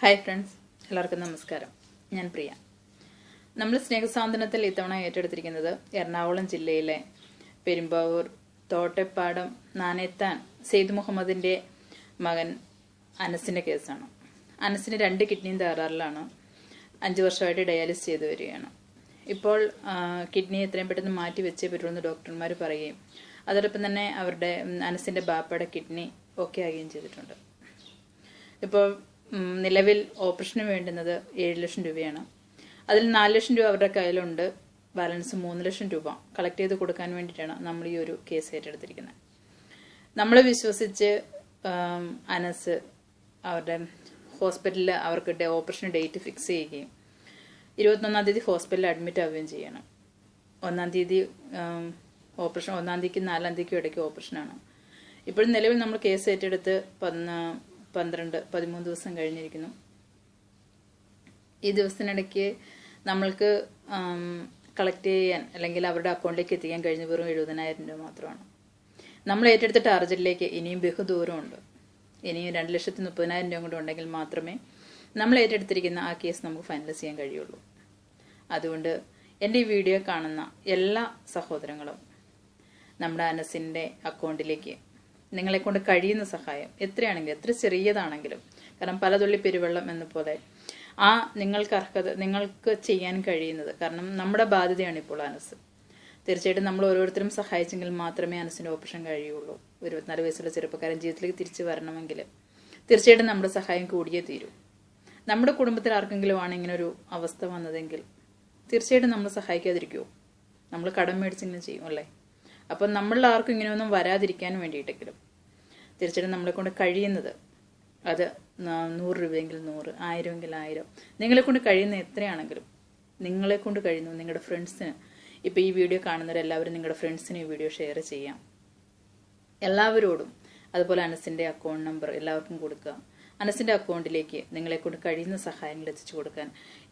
Hi friends എല്ലാവർക്കും നമസ്കാരം. ഞാൻ പ്രിയ. നമ്മൾ സ്നേഹസാന്ത്വനത്തിൽ ഇത്തവണ ഏറ്റെടുത്തിരിക്കുന്നത് എറണാകുളം ജില്ലയിലെ പെരുമ്പാവൂർ തോട്ടപ്പാടം നാനേത്താൻ സെയ്ദ് മുഹമ്മദിന്റെ മകൻ അനസിന്റെ കേസാണ്. അനസിന് രണ്ട് കിഡ്നിയും തകരാറിലാണ്. അഞ്ച് വർഷമായിട്ട് ഡയാലിസ് ചെയ്തു വരികയാണ്. ഇപ്പോൾ കിഡ്നി എത്രയും പെട്ടെന്ന് മാറ്റി വെച്ചേ പറ്റുമെന്ന് ഡോക്ടർമാർ പറയുകയും അതോടൊപ്പം തന്നെ അവരുടെ അനസിന്റെ ബാപ്പയുടെ കിഡ്നി ഓക്കെ ആകുകയും ചെയ്തിട്ടുണ്ട്. ഇപ്പോൾ നിലവിൽ ഓപ്പറേഷന് വേണ്ടുന്നത് ഏഴ് ലക്ഷം രൂപയാണ്. അതിൽ നാല് ലക്ഷം രൂപ അവരുടെ കയ്യിലുണ്ട്. ബാലൻസ് മൂന്ന് ലക്ഷം രൂപ. കളക്ട് ചെയ്ത് കൊടുക്കാൻ വേണ്ടിയിട്ടാണ് നമ്മൾ ഈ ഒരു കേസ് ഏറ്റെടുത്തിരിക്കുന്നത്. നമ്മൾ വിശ്വസിച്ച് അനസ് അവരുടെ ഹോസ്പിറ്റലിൽ അവർക്ക് ഓപ്പറേഷൻ ഡേറ്റ് ഫിക്സ് ചെയ്യുകയും ഇരുപത്തൊന്നാം തീയതി ഹോസ്പിറ്റലിൽ അഡ്മിറ്റ് ആവുകയും ചെയ്യണം. ഒന്നാം തീയതി ഓപ്പറേഷൻ ഒന്നാം തീയതിക്ക് നാലാം തീയതിക്കും ഇടയ്ക്ക് ഓപ്പറേഷനാണ്. ഇപ്പോഴും നിലവിൽ നമ്മൾ കേസ് ഏറ്റെടുത്ത് പന്ത്രണ്ട് പതിമൂന്ന് ദിവസം കഴിഞ്ഞിരിക്കുന്നു. ഈ ദിവസത്തിനിടയ്ക്ക് നമ്മൾക്ക് കളക്ട് ചെയ്യാൻ അല്ലെങ്കിൽ അവരുടെ അക്കൗണ്ടിലേക്ക് എത്തിക്കാൻ കഴിഞ്ഞ വെറും എഴുപതിനായിരം രൂപ മാത്രമാണ്. നമ്മൾ ഏറ്റെടുത്ത ടാർജറ്റിലേക്ക് ഇനിയും ബഹുദൂരമുണ്ട്. ഇനിയും രണ്ട് ലക്ഷത്തി മുപ്പതിനായിരം രൂപ കൂടെ ഉണ്ടെങ്കിൽ മാത്രമേ നമ്മൾ ഏറ്റെടുത്തിരിക്കുന്ന ആ കേസ് നമുക്ക് ഫൈനലൈസ് ചെയ്യാൻ കഴിയുള്ളൂ. അതുകൊണ്ട് എന്റെ ഈ വീഡിയോ കാണുന്ന എല്ലാ സഹോദരങ്ങളും നമ്മുടെ അനസിന്റെ അക്കൗണ്ടിലേക്ക് നിങ്ങളെ കൊണ്ട് കഴിയുന്ന സഹായം എത്രയാണെങ്കിലും എത്ര ചെറിയതാണെങ്കിലും. കാരണം പലതുള്ളി പെരുവെള്ളം എന്ന പോലെ. ആ നിങ്ങൾക്ക് അർഹത നിങ്ങൾക്ക് ചെയ്യാൻ കഴിയുന്നത്. കാരണം നമ്മുടെ ബാധ്യതയാണ് ഇപ്പോൾ അനസ്. തീർച്ചയായിട്ടും നമ്മൾ ഓരോരുത്തരും സഹായിച്ചെങ്കിൽ മാത്രമേ അനസിന്റെ ഓപ്പറേഷൻ കഴിയുള്ളൂ. ഇരുപത്തിനാല് വയസ്സുള്ള ചെറുപ്പക്കാരൻ ജീവിതത്തിലേക്ക് തിരിച്ചു വരണമെങ്കിൽ തീർച്ചയായിട്ടും നമ്മുടെ സഹായം കൂടിയേ തീരൂ. നമ്മുടെ കുടുംബത്തിൽ ആർക്കെങ്കിലും ആണ് ഇങ്ങനെ ഒരു അവസ്ഥ വന്നതെങ്കിൽ തീർച്ചയായിട്ടും നമ്മൾ സഹായിക്കാതിരിക്കുമോ നമ്മൾ കടം മേടിച്ചിങ്ങനെ ചെയ്യും അല്ലേ? അപ്പം നമ്മളിൽ ആർക്കും ഇങ്ങനെയൊന്നും വരാതിരിക്കാൻ വേണ്ടിയിട്ടെങ്കിലും തീർച്ചയായിട്ടും നമ്മളെ കൊണ്ട് കഴിയുന്നത് അത് നൂറ് രൂപയെങ്കിൽ നൂറ് ആയിരമെങ്കിൽ ആയിരം. നിങ്ങളെ കൊണ്ട് കഴിയുന്ന എത്രയാണെങ്കിലും നിങ്ങളെ കൊണ്ട് കഴിയുന്നു നിങ്ങളുടെ ഫ്രണ്ട്സിന് ഇപ്പം ഈ വീഡിയോ കാണുന്നവരെല്ലാവരും നിങ്ങളുടെ ഫ്രണ്ട്സിന് ഈ വീഡിയോ ഷെയർ ചെയ്യാം. എല്ലാവരോടും അതുപോലെ അനസിന്റെ അക്കൗണ്ട് നമ്പർ എല്ലാവർക്കും കൊടുക്കുക. അനസിന്റെ അക്കൗണ്ടിലേക്ക് നിങ്ങളെ കൊണ്ട് കഴിയുന്ന സഹായങ്ങൾ എത്തിച്ചു കൊടുക്കാൻ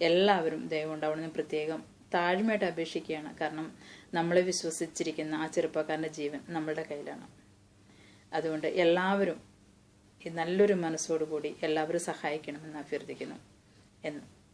എല്ലാവരും ദയവുണ്ടാവണമെന്ന് പ്രത്യേകം താഴ്മയായിട്ട് അപേക്ഷിക്കുകയാണ്. കാരണം നമ്മളെ വിശ്വസിച്ചിരിക്കുന്ന ആ ചെറുപ്പക്കാരന്റെ ജീവൻ നമ്മളുടെ കയ്യിലാണ്. അതുകൊണ്ട് എല്ലാവരും നല്ലൊരു മനസ്സോടുകൂടി എല്ലാവരും സഹായിക്കണമെന്ന് അഭ്യർത്ഥിക്കുന്നു. എന്ന്.